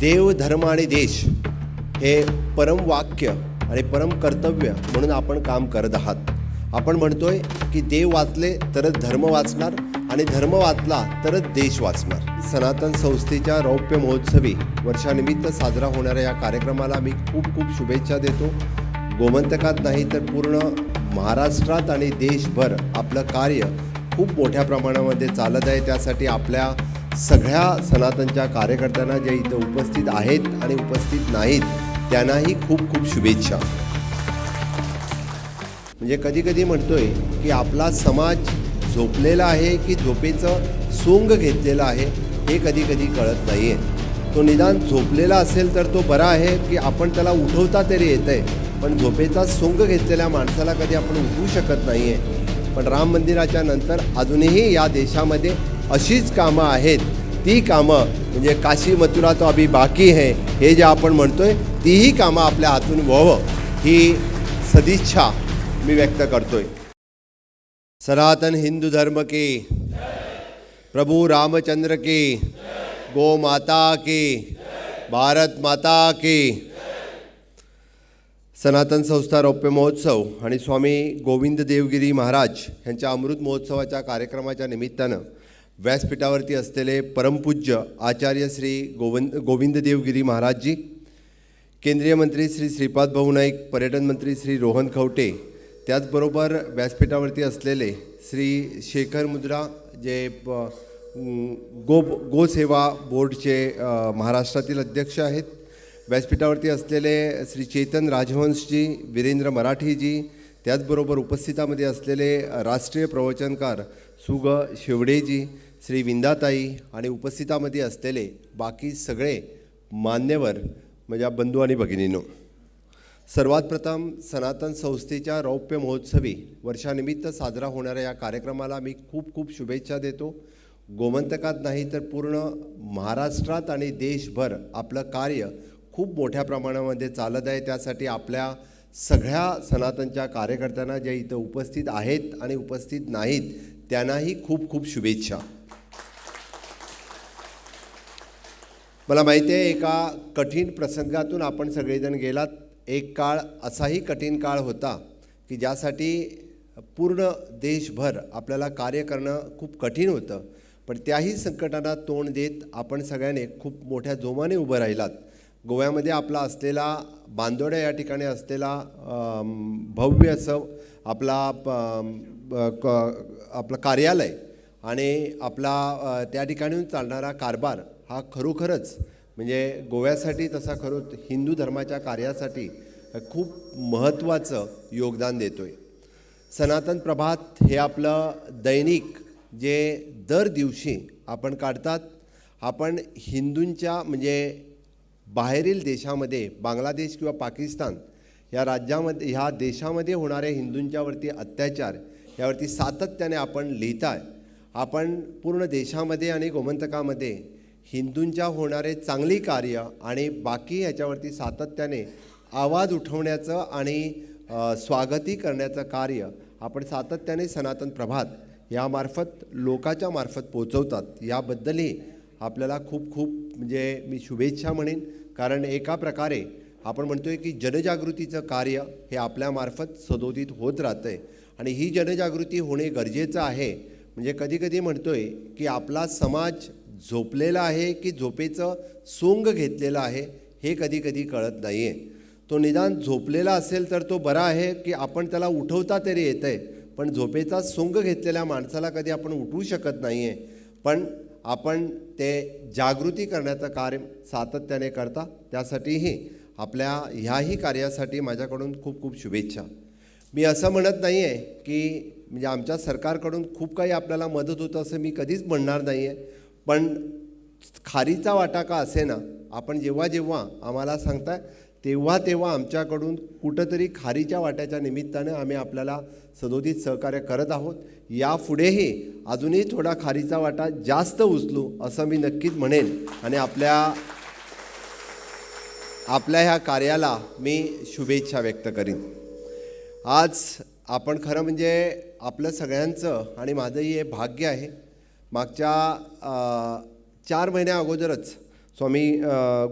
देव धर्म आणि देश हे परम वाक्य आणि परम कर्तव्य म्हणून आपण काम करत आहात. आपण म्हणतोय की देव वाचले तरच धर्म वाचणार आणि धर्म वाचला तरच देश वाचणार. सनातन संस्थेच्या रौप्य महोत्सवी वर्षानिमित्त साजरा होणाऱ्या या कार्यक्रमाला मी खूप खूप शुभेच्छा देतो. गोमंतकात नाही तर पूर्ण महाराष्ट्रात आणि देशभर आपलं कार्य खूप मोठ्या प्रमाणामध्ये चालत आहे. त्यासाठी आपल्या सगळ्या सनातनच्या कार्यकर्त्यांना जे इथं उपस्थित आहेत आणि उपस्थित नाहीत त्यांनाही खूप खूप शुभेच्छा. म्हणजे कधी कधी म्हणतोय की आपला समाज झोपलेला आहे की झोपेचं सोंग घेतलेलं आहे हे कधी कधी कळत नाही आहे तो निदान झोपलेला असेल तर तो बरा आहे की आपण त्याला उठवता तरी येत आहे पण झोपेचा सोंग घेतलेल्या माणसाला कधी आपण उठवू शकत नाही आहे पण राम मंदिराच्या नंतर अजूनही या देशामध्ये अशीच कामं आहेत ती कामं म्हणजे काशी मथुरा तो अभि बाकी है हे जे आपण म्हणतोय तीही कामं आपल्या हातून व्हावं ही सदिच्छा मी व्यक्त करतोय. सनातन हिंदू धर्म की प्रभु रामचंद्र की गो माता की भारत माता की सनातन संस्था रौप्य महोत्सव आणि स्वामी गोविंद देवगिरी महाराज यांच्या अमृत महोत्सवाच्या कार्यक्रमाच्या निमित्तानं व्यासपीठावरती असलेले परमपूज्य आचार्य श्री गोविंद गोविंद देवगिरी महाराजजी केंद्रीय मंत्री श्री श्रीपाद भाऊ नाईक पर्यटन मंत्री श्री रोहन खवटे त्याचबरोबर व्यासपीठावरती असलेले श्री शेखर मुद्रा जे प- गो गोसेवा बोर्डचे महाराष्ट्रातील अध्यक्ष आहेत. व्यासपीठावरती असलेले श्री चेतन राजहंसजी वीरेंद्र मराठीजी त्याचबरोबर उपस्थितामध्ये असलेले राष्ट्रीय प्रवचनकार सुग शेवडेजी श्री विंदाताई आणि उपस्थितामध्ये असलेले बाकी सगळे मान्यवर माझ्या बंधू आणि भगिनींनो सर्वात प्रथम सनातन संस्थेच्या रौप्य महोत्सवी वर्षानिमित्त साजरा होणाऱ्या या कार्यक्रमाला मी खूप खूप शुभेच्छा देतो. गोमंतकात नाही तर पूर्ण महाराष्ट्रात आणि देशभर आपलं कार्य खूप मोठ्या प्रमाणामध्ये चालत आहे. त्यासाठी आपल्या सगळ्या सनातनच्या कार्यकर्त्यांना जे इथं उपस्थित आहेत आणि उपस्थित नाहीत त्यांनाही खूप खूप शुभेच्छा. मला माहिती आहे एका कठीण प्रसंगातून आपण सगळेजण गेलात. एक काळ असाही कठीण काळ होता की ज्यासाठी पूर्ण देशभर आपल्याला कार्य करणं खूप कठीण होतं. पण त्याही संकटांना तोंड देत आपण सगळ्याने खूप मोठ्या जोमाने उभं राहिलात. गोव्यामध्ये आपला असलेला बांदोड्या या ठिकाणी असलेला भव्य असं आपला प- क- आपलं कार्यालय आणि आपला त्या ठिकाणीहून चालणारा कारभार हा खरोखरच म्हणजे गोव्यासाठी तसा खरो हिंदू धर्माच्या कार्यासाठी खूप महत्त्वाचं योगदान देतो आहे सनातन प्रभात हे आपलं दैनिक जे दर दिवशी आपण काढतात आपण हिंदूंच्या म्हणजे बाहेरील देशामध्ये बांगलादेश किंवा पाकिस्तान या राज्यामध्ये ह्या देशामध्ये होणाऱ्या हिंदूंच्यावरती अत्याचार यावरती सातत्याने आपण लिहिताय. आपण पूर्ण देशामध्ये आणि गोमंतकामध्ये हिंदूंच्या होणारे चांगली कार्य आणि बाकी याच्यावरती सातत्याने आवाज उठवण्याचं आणि स्वागती करण्याचं कार्य आपण सातत्याने सनातन प्रभात यामार्फत लोकाच्या मार्फत पोचवतात. याबद्दलही आपल्याला खूप खूप म्हणजे मी शुभेच्छा म्हणेन. कारण एका प्रकारे आपण म्हणतो आहे की जनजागृतीचं कार्य हे आपल्यामार्फत सदोदित होत राहतं आहे आणि ही जनजागृती होणे गरजेचं आहे. म्हणजे कधीकधी म्हणतो आहे की आपला समाज झोपलेला आहे की झोपेचं सोंग घेतलेलं आहे हे कधी कधी कळत नाही आहे तो निदान झोपलेला असेल तर तो बरा आहे की आपण त्याला उठवता तरी येतं आहे पण झोपेचा सोंग घेतलेल्या माणसाला कधी आपण उठवू शकत नाही आहे पण आपण ते जागृती करण्याचं कार्य सातत्याने करता त्यासाठीही आपल्या ह्याही कार्यासाठी माझ्याकडून खूप खूप शुभेच्छा. मी असं म्हणत नाही आहे की म्हणजे आमच्या सरकारकडून खूप काही आपल्याला मदत होतं असं मी कधीच म्हणणार नाही आहे पण खारीचा वाटा का असे ना आपण जेव्हा जेव्हा आम्हाला सांगताय तेव्हा तेव्हा आमच्याकडून कुठंतरी खारीच्या वाट्याच्या निमित्तानं आम्ही आपल्याला सदोदित सहकार्य करत आहोत. यापुढेही अजूनही थोडा खारीचा वाटा जास्त उचलू असं मी नक्कीच म्हणेन. आणि आपल्या आपल्या ह्या कार्याला मी शुभेच्छा व्यक्त करीन. आज आपण खरं म्हणजे आपलं सगळ्यांचं आणि माझंही हे भाग्य आहे. मागच्या चार महिन्या अगोदरच स्वामी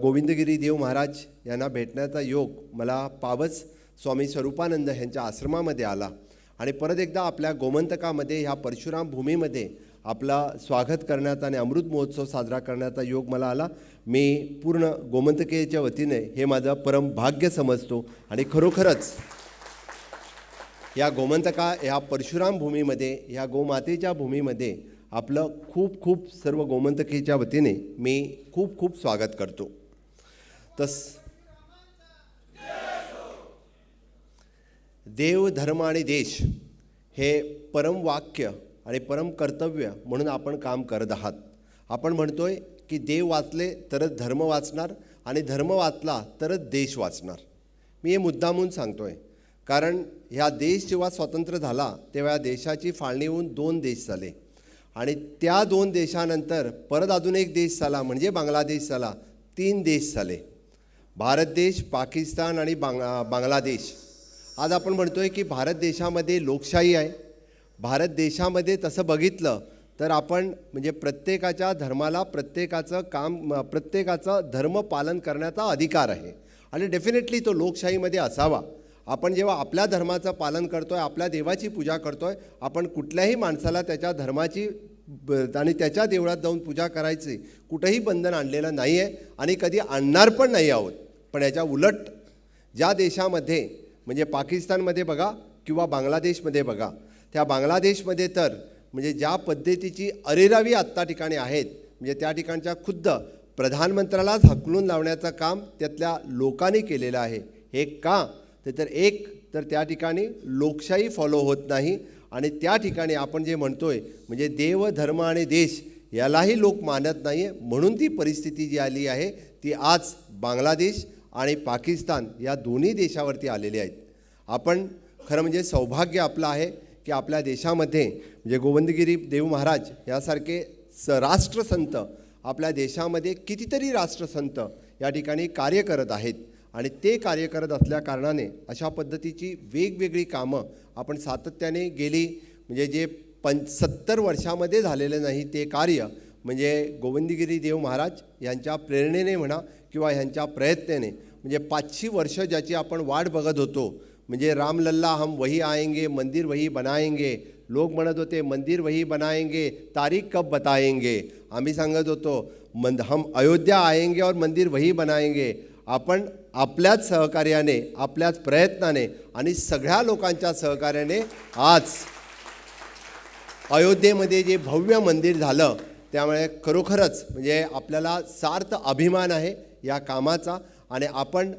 गोविंदगिरी देव महाराज यांना भेटण्याचा योग मला पावच स्वामी स्वरूपानंद यांच्या आश्रमामध्ये आला. आणि परत एकदा आपल्या गोमंतकामध्ये ह्या परशुराम भूमीमध्ये आपला स्वागत करण्याचा आणि अमृत महोत्सव साजरा करण्याचा योग मला आला. मी पूर्ण गोमंतकेच्या वतीने हे माझं परम भाग्य समजतो. आणि खरोखरच या गोमंतका ह्या परशुराम भूमीमध्ये ह्या गोमातेच्या भूमीमध्ये आपलं खूप खूप सर्व गोमंतकेच्या वतीने मी खूप खूप स्वागत करतो. तस देव धर्म आणि देश हे परम वाक्य आणि परम कर्तव्य म्हणून आपण काम करत आहात. आपण म्हणतोय की देव वाचले तरच धर्म वाचणार आणि धर्म वाचला तरच देश वाचणार. मी हे मुद्दामून आहे कारण ह्या देश जेव्हा स्वतंत्र झाला तेव्हा या देशाची फाळणी होऊन दोन देश झाले. आणि त्या दोन देशानंतर परत अजून एक देश झाला म्हणजे बांगलादेश झाला. तीन देश झाले. भारत देश पाकिस्तान आणि बांग बांगलादेश. आज आपण म्हणतो आहे की भारत देशामध्ये लोकशाही आहे. भारत देशामध्ये तसं बघितलं तर आपण म्हणजे प्रत्येकाच्या धर्माला प्रत्येकाचं काम प्रत्येकाचं धर्म पालन करण्याचा अधिकार आहे. आणि डेफिनेटली तो लोकशाहीमध्ये असावा. आपण जेव्हा आपल्या धर्माचं पालन करतो आहे आपल्या देवाची पूजा करतो आहे आपण कुठल्याही माणसाला त्याच्या धर्माची ब- आणि त्याच्या देवळात जाऊन पूजा करायची कुठंही बंधन आणलेलं नाही आहे आणि कधी आणणार पण नाही आहोत. पण याच्या उलट ज्या देशामध्ये म्हणजे पाकिस्तानमध्ये बघा किंवा बांगलादेशमध्ये बघा त्या बांगलादेशमध्ये तर म्हणजे ज्या पद्धतीची अरेरावी आत्ता ठिकाणी आहेत म्हणजे त्या ठिकाणच्या खुद्द प्रधानमंत्र्यालाच हकलून लावण्याचं काम त्यातल्या लोकांनी केलेलं आहे. हे का? ते तर एक तर त्या ठिकाणी लोकशाही फॉलो होत नाही आणि त्या ठिकाणी आपण जे म्हणतोय म्हणजे देव धर्म आणि देश यालाही लोक मानत नाही आहे म्हणून ती परिस्थिती जी आली आहे ती आज बांगलादेश आणि पाकिस्तान या दोन्ही देशावरती आलेले आहेत. आपण खरं म्हणजे सौभाग्य आपलं आहे की आपल्या देशामध्ये म्हणजे गोविंदगिरी देव महाराज यासारखे स राष्ट्रसंत आपल्या देशामध्ये कितीतरी राष्ट्रसंत या ठिकाणी कार्य करत आहेत. आणि ते कार्य करत असल्या कारणाने अशा पद्धतीची वेगवेगळी कामं आपण सातत्याने गेली. म्हणजे जे पं सत्तर वर्षामध्ये झालेलं नाही ते कार्य म्हणजे गोविंदगिरी देव महाराज यांच्या प्रेरणेने म्हणा किंवा ह्यांच्या प्रयत्नाने म्हणजे पाचशे वर्ष ज्याची आपण वाट बघत होतो. म्हणजे रामलल्ला हम वही आएंगे मंदिर वही बनाएंगे. लोक म्हणत होते मंदिर वही बनाएंगे तारीख कब बताएंगे? आम्ही सांगत होतो मंद हम अयोध्या आएंगे और मंदिर वही बनाएंगे. आपण आपल्याच सहकार्याने आपल्याच प्रयत्नाने आणि सगळ्या लोकांच्या सहकार्याने आज अयोध्येमध्ये जे भव्य मंदिर झालं त्यामुळे खरोखरच म्हणजे आपल्याला सार्थ अभिमान आहे या कामाचा आणि आपण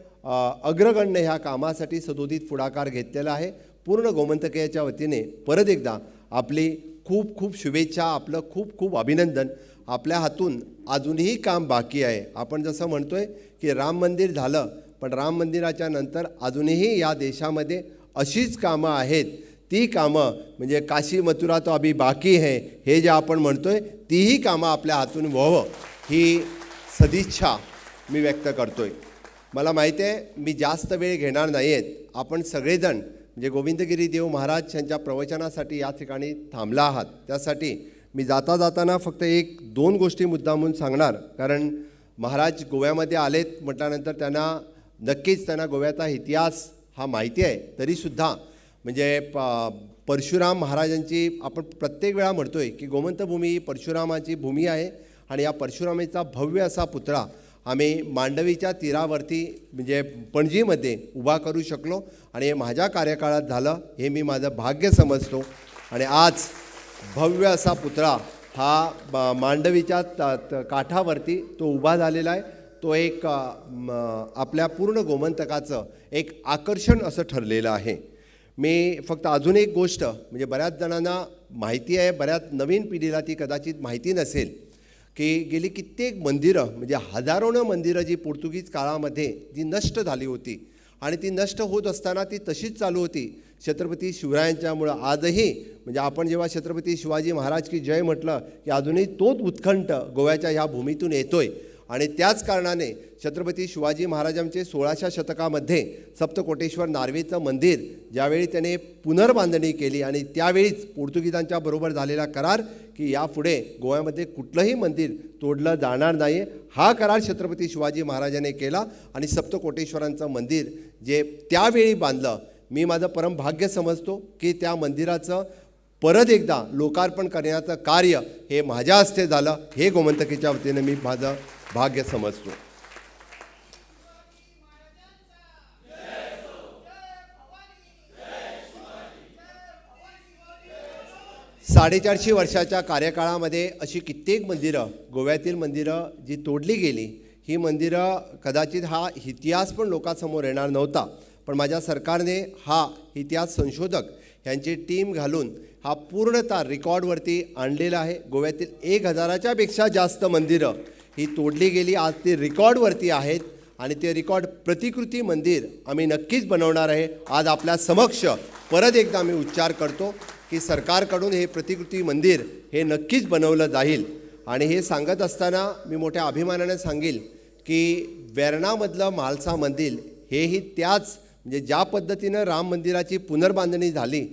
अग्रगण्य ह्या कामासाठी सदोदित पुढाकार घेतलेला आहे. पूर्ण गोमंतकेच्या वतीने परत एकदा आपली खूप खूप शुभेच्छा आपलं खूप खूप अभिनंदन. आपल्या हातून अजूनही काम बाकी आहे. आपण जसं म्हणतो आहे की राम मंदिर झालं पण राम मंदिराच्या नंतर अजूनही या देशामध्ये अशीच कामं आहेत. ती कामं म्हणजे काशी मथुरा तो अभि बाकी है हे जे आपण म्हणतो आहे तीही कामं आपल्या हातून व्हावं ही सदिच्छा मी व्यक्त करतो आहे मला माहिती आहे मी जास्त वेळ घेणार नाही आहेत आपण सगळेजण म्हणजे गोविंदगिरी देव महाराज यांच्या प्रवचनासाठी या ठिकाणी थांबला आहात. त्यासाठी मी जाता जाताना फक्त एक दोन गोष्टी मुद्दामून सांगणार. कारण महाराज गोव्यामध्ये आलेत म्हटल्यानंतर त्यांना नक्कीच त्यांना गोव्याचा इतिहास हा माहिती आहे. तरीसुद्धा म्हणजे प परशुराम महाराजांची आपण प्रत्येक वेळा म्हणतो आहे की गोमंतभूमी ही परशुरामाची भूमी आहे आणि या परशुरामाचा भव्य असा पुतळा आम्ही मांडवीच्या तीरावरती म्हणजे पणजीमध्ये उभा करू शकलो आणि हे माझ्या कार्यकाळात झालं हे मी माझं भाग्य समजतो. आणि आज भव्य असा पुतळा हा ब- मांडवीच्या त- काठावरती तो उभा झालेला आहे. तो एक आपल्या पूर्ण गोमंतकाचं एक आकर्षण असं ठरलेलं आहे. मी फक्त अजून एक गोष्ट म्हणजे बऱ्याच जणांना माहिती आहे बऱ्याच नवीन पिढीला ती कदाचित माहिती नसेल. की गेली कित्येक मंदिरं म्हणजे हजारोनं मंदिरं जी पोर्तुगीज काळामध्ये जी नष्ट झाली होती आणि ती नष्ट होत असताना ती तशीच चालू होती. छत्रपती शिवरायांच्यामुळं आजही म्हणजे आपण जेव्हा छत्रपती शिवाजी महाराज की जय म्हटलं की अजूनही तोच उत्खंठ गोव्याच्या ह्या भूमीतून येतोय. आणि त्याच कारणाने छत्रपती शिवाजी महाराजांचे सोळाशा शतकामध्ये सप्तकोटेश्वर नार्वेचं मंदिर ज्यावेळी त्याने पुनर्बांधणी केली आणि त्यावेळीच पोर्तुगीजांच्या बरोबर झालेला करार की यापुढे गोव्यामध्ये कुठलंही मंदिर तोडलं जाणार नाही हा करार छत्रपती शिवाजी महाराजाने केला आणि सप्तकोटेश्वरांचं मंदिर जे त्यावेळी बांधलं मी माझं परम भाग्य समजतो की त्या मंदिराचं परत एकदा लोकार्पण करण्याचं कार्य हे माझ्या हस्ते झालं. हे गोमंतकीच्या वतीनं मी माझं भाग्य समजतो. साडेचारशे वर्षाच्या कार्यकाळामध्ये अशी कित्येक मंदिरं गोव्यातील मंदिरं जी तोडली गेली ही मंदिरं कदाचित हा इतिहास पण लोकांसमोर येणार नव्हता. पण माझ्या सरकारने हा इतिहास संशोधक यांची टीम घालून हा पूर्णतः रेकॉर्डवरती आणलेला आहे. गोव्यातील एक हजाराच्या पेक्षा जास्त मंदिरं ही तोडली गेली. आज ती रेकॉर्डवरती आहेत आणि ते रेकॉर्ड प्रतिकृती मंदिर आम्ही नक्कीच बनवणार आहे. आज आपल्या समक्ष परत एकदा आम्ही उच्चार करतो. की सरकारकडून हे प्रतिकृती मंदिर हे नक्कीच बनवलं जाईल. आणि हे सांगत असताना मी मोठ्या अभिमानाने सांगेल की वेर्णामधलं म्हालसा मंदिर हेही त्याच म्हणजे ज्या पद्धतीनं राम मंदिराची पुनर्बांधणी झाली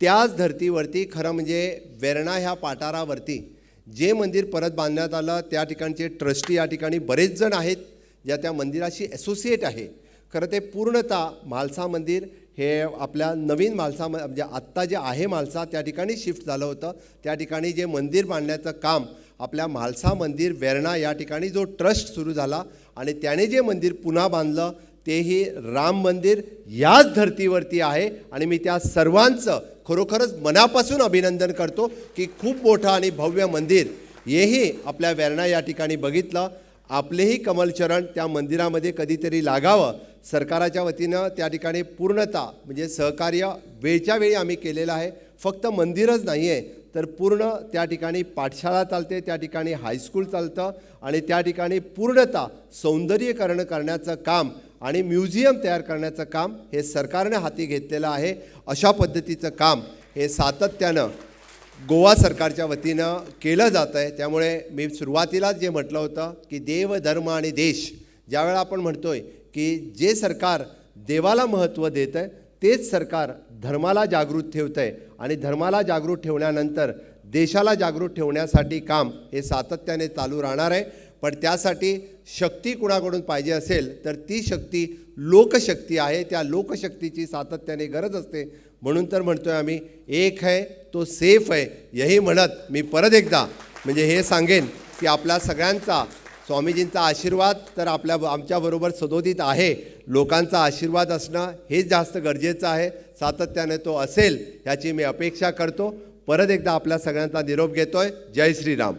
त्याच धर्तीवरती खरं म्हणजे वेर्णा ह्या पाटारावरती जे मंदिर परत बांधण्यात आलं त्या ठिकाणचे ट्रस्टी या ठिकाणी बरेच जण आहेत ज्या त्या मंदिराशी असोसिएट आहे. खरं ते पूर्णतः म्हालसा मंदिर हे आपल्या नवीन म्हालसा म- म्हणजे आत्ता जे आहे मालसा त्या ठिकाणी शिफ्ट झालं होतं. त्या ठिकाणी जे मंदिर बांधण्याचं काम आपल्या म्हालसा मंदिर वेर्णा या ठिकाणी जो ट्रस्ट सुरू झाला आणि त्याने जे मंदिर पुन्हा बांधलं तेही राम मंदिर याच धर्तीवरती आहे. आणि मी त्या सर्वांचं खरोखरच मनापासून अभिनंदन करतो की खूप मोठं आणि भव्य मंदिर हेही आपल्या वेर्णा या ठिकाणी बघितलं. आपलेही कमलचरण त्या मंदिरामध्ये कधीतरी लागावं. सरकाराच्या वतीनं त्या ठिकाणी पूर्णता म्हणजे सहकार्य वेळच्या वेळी आम्ही केलेलं आहे. फक्त मंदिरच नाही आहे तर पूर्ण त्या ठिकाणी पाठशाळा चालते त्या ठिकाणी हायस्कूल चालतं आणि त्या ठिकाणी पूर्णता सौंदर्यीकरण करण्याचं काम आणि म्युझियम तयार करण्याचं काम हे सरकारने हाती घेतलेलं आहे. अशा पद्धतीचं काम हे सातत्यानं गोवा सरकारच्या वतीनं केलं जातं आहे. त्यामुळे मी सुरुवातीलाच जे म्हटलं होतं की देव धर्म आणि देश ज्यावेळेला आपण म्हणतो आहे की जे सरकार देवाला महत्त्व देतं आहे तेच सरकार धर्माला जागृत ठेवतं आहे. आणि धर्माला जागृत ठेवल्यानंतर देशाला जागृत ठेवण्यासाठी काम हे सातत्याने चालू राहणार आहे. पण त्यासाठी शक्ती कुणाकडून पाहिजे असेल तर ती शक्ती लोकशक्ती आहे. त्या लोकशक्तीची सातत्याने गरज असते. म्हणून तर म्हणतो आहे आम्ही एक आहे तो सेफ आहे. यही म्हणत मी परत एकदा म्हणजे हे सांगेन की आपल्या सगळ्यांचा स्वामीजींचा आशीर्वाद तर आपल्या आमच्याबरोबर सदोदित आहे. लोकांचा आशीर्वाद असणं हेच जास्त गरजेचं आहे. सातत्याने तो असेल याची मी अपेक्षा करतो. परत एकदा आपल्या सगळ्यांचा निरोप घेतो आहे जय श्रीराम.